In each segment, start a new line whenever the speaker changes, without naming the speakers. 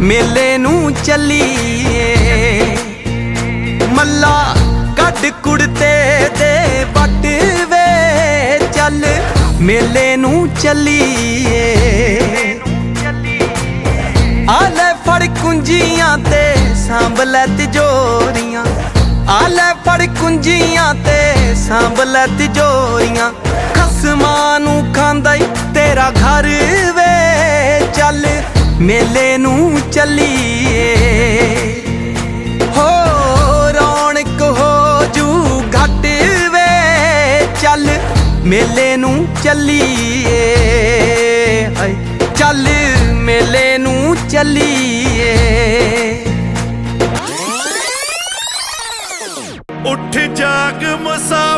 ਮੇਲੇ ਨੂੰ ਚੱਲੀਏ। ਮੱਲਾ ਕੱਢ ਕੁੜਤੇ ਦੇ ਵੱਟ ਵੇ ਚੱਲ। ਮੇਲੇ ਨੂੰ ਚੱਲੀਏ। ਆ ਫੜ ਕੁੰਜੀਆਂ ਤੇ ਸਾਂਭ ਲੈ ਤਿਜੋਰੀਆਂ। ਆ ਫੜ ਕੁੰਜੀਆਂ ਤੇ ਸਾਂਭ ਲੈ ਤਿਜੋਰੀਆਂ। ਖਸਮਾਂ ਨੂੰ ਖਾਂਦਾ ਈ ਤੇਰਾ ਘਰ ਮੇਲੇ ਨੂੰ ਚੱਲੀਏ। ਹੋ ਰੌਣਕ ਹੋ ਜੂ ਘਟ ਵੇ। ਚੱਲ ਮੇਲੇ ਨੂੰ ਚੱਲੀਏ। ਹਾਏ, ਚੱਲ ਮੇਲੇ ਨੂੰ ਚੱਲੀਏ।
ਉੱਠ ਜਾਗ ਮਸਾ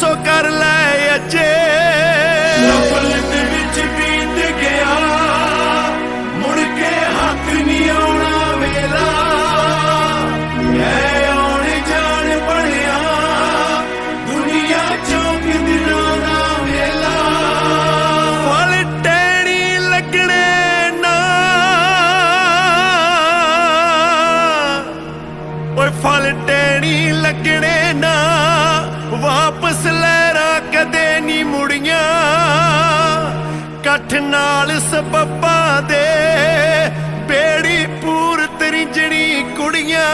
ਸੋ ਕਰ ਲੈ ਅਜੇ। ਨਫਲਤ ਵਿੱਚ ਬੀਤ ਗਿਆ। ਮੁੜ ਕੇ ਹੱਥ ਨਹੀਂ ਆਉਣਾ ਵੇਲਾ ਐ ਆਉਣ ਜਾਣ ਬਣਿਆ। ਦੁਨੀਆ ਚੌਂਕ ਦਿਨਾਂ ਦਾ ਵੇਲਾ ਫਲ ਟੈਣੀ ਲੱਗਣੇ ਨਾ। ਓਏ ਫਲ ਟੈਣੀ ਲੱਗਣੇ ਗੱਠ ਨਾਲ ਸਬੱਬਾ ਦੇ ਬੇੜੀ ਪੂਰ ਤਰੀ ਜਣੀ ਕੁੜੀਆਂ